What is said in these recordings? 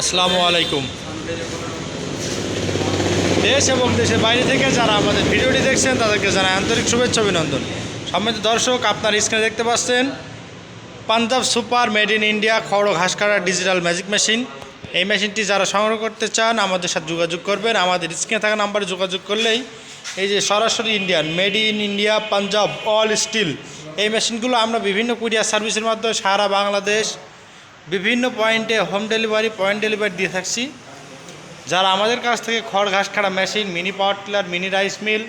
আসসালামু আলাইকুম। দেশ এবং দেশের বাইরে থেকে যারা আমাদের ভিডিওটি দেখছেন, তাদেরকে জানাই আন্তরিক শুভেচ্ছা, অভিনন্দন। সম্মানিত দর্শক, আপনার স্ক্রিনে দেখতে পাচ্ছেন, Punjab super made in India খড় ঘাস কাটা ডিজিটাল ম্যাজিক মেশিন। এই মেশিনটি যারা সংগ্রহ করতে চান, আমাদের সাথে যোগাযোগ করবেন। আমাদের স্ক্রিনে থাকা নাম্বারে যোগাযোগ করলেই এই যে সরাসরি Indian made in India Punjab all steel এই মেশিনগুলো আমরা বিভিন্ন কুরিয়ার সার্ভিসের মাধ্যমে সারা বাংলাদেশ বিভিন্ন পয়েন্টে হোম ডেলিভারি পয়েন্ট ডেলিভারি দিয়ে থাকছি। যারা আমাদের কাছ থেকে খড়, ঘাস কাটা machine mini power tiller mini rice mill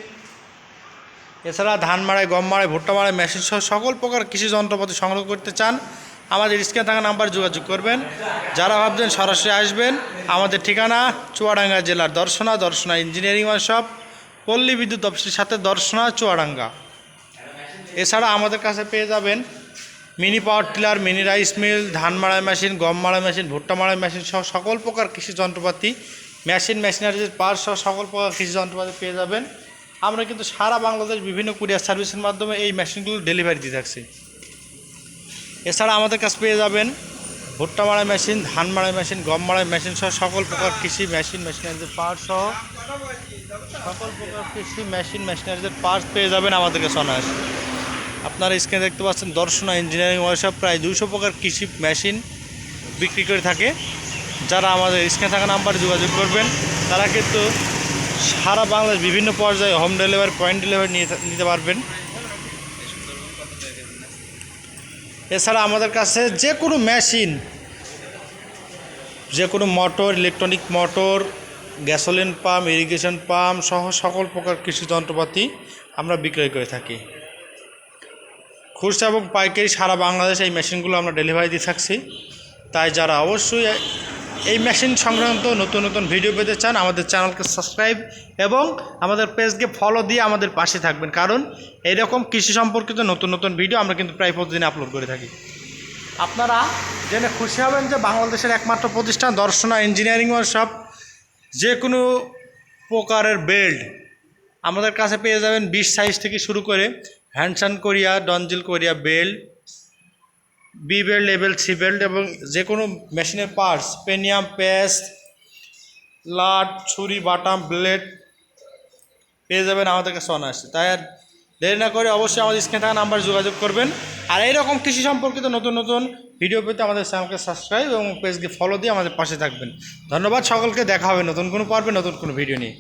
এছাড়া ধান মাড়াই, গম মাড়াই, ভুট্টা মাড়াই মেশিন সহ সকল প্রকার কৃষি যন্ত্রপাতি সংগ্রহ করতে চান, আমাদের স্ক্রিনে থাকা নাম্বার যোগাযোগ করবেন। যারা ভাবছেন সরাসরি আসবেন, আমাদের ঠিকানা চুয়াডাঙ্গা জেলার দর্শনা দর্শনা ইঞ্জিনিয়ারিং ওয়ার্কশপ পল্লী বিদ্যুৎ অফিসের সাথে দর্শনা চুয়াডাঙ্গা। এছাড়া আমাদের কাছে পেয়ে যাবেন mini power tiller, mini rice mill, ধান মাড়াই মেশিন, গম মাড়াই মেশিন, ভুট্টা মাড়াই মেশিন সহ সকল প্রকার কৃষি যন্ত্রপাতি, মেশিন মেশিনারিজের পার্ট সহ সকল প্রকার কৃষি যন্ত্রপাতি পেয়ে যাবেন। আমরা কিন্তু সারা বাংলাদেশ বিভিন্ন কুরিয়ার সার্ভিসের মাধ্যমে এই মেশিনগুলো ডেলিভারি দিয়ে থাকছি। এছাড়া আমাদের কাছে পেয়ে যাবেন ভুট্টা মাড়াই মেশিন, ধান মাড়াই মেশিন, গম মাড়াই মেশিন সহ সকল প্রকার কৃষি মেশিন মেশিনারিজের পার্ট সহ সকল প্রকার কৃষি মেশিন মেশিনারিজের পার্ট পেয়ে যাবেন আমাদের কাছে অনায়াসে। আপনারা স্ক্রিনে দেখতে পাচ্ছেন দর্শনা ইঞ্জিনিয়ারিং ওয়ার্কশপ, প্রায় দুশো প্রকার কৃষি মেশিন বিক্রি করে থাকে। যারা আমাদের স্ক্রিনে থাকা নাম্বারে যোগাযোগ করবেন, তারা কিন্তু সারা বাংলাদেশ বিভিন্ন পর্যায়ে হোম ডেলিভারি পয়েন্ট ডেলিভারি নিয়ে নিতে পারবেন। এছাড়া আমাদের কাছে যে কোনো মেশিন, যে কোনো motor electronic motor gasoline pump irrigation pump সহ সকল প্রকার কৃষি যন্ত্রপাতি আমরা বিক্রয় করে থাকি। খুচরা এবং পাইকারি সারা বাংলাদেশে এই মেশিনগুলো আমরা ডেলিভারি দিয়ে থাকছি। তাই যারা অবশ্যই এই মেশিন সংক্রান্ত নতুন নতুন ভিডিও পেতে চান, আমাদের চ্যানেলকে সাবস্ক্রাইব এবং আমাদের পেজকে ফলো দিয়ে আমাদের পাশে থাকবেন। কারণ এইরকম কৃষি সম্পর্কিত নতুন নতুন ভিডিও আমরা কিন্তু প্রায় প্রতিদিন আপলোড করে থাকি। আপনারা জেনে খুশি হবেন যে বাংলাদেশের একমাত্র প্রতিষ্ঠান দর্শনা ইঞ্জিনিয়ারিং ওয়ার্কশপ যে কোনো প্রকারের বেল্ট আমাদের কাছে পেয়ে যাবেন বিশ সাইজ থেকে শুরু করে হ্যান্ডসান Korea, ডনজিল Korea, belt, B belt level C belt এবং যে কোনো মেশিনের পার্টস, পেনিয়াম প্যাস লাট, ছুরি, বাটাম, ব্লেড পেয়ে যাবেন আমাদের কাছে অনায়াসে। তাই আর দেরি না করে অবশ্যই আমাদের স্ক্রিনে থাকা নাম্বার যোগাযোগ করবেন। আর এইরকম কৃষি সম্পর্কিত নতুন নতুন ভিডিও পেতে আমাদের চ্যানেলকে সাবস্ক্রাইব এবং পেজকে ফলো দিয়ে আমাদের পাশে থাকবেন। ধন্যবাদ সকলকে। দেখা হবে নতুন কোনো পর্বে, নতুন কোনো ভিডিও নিয়ে।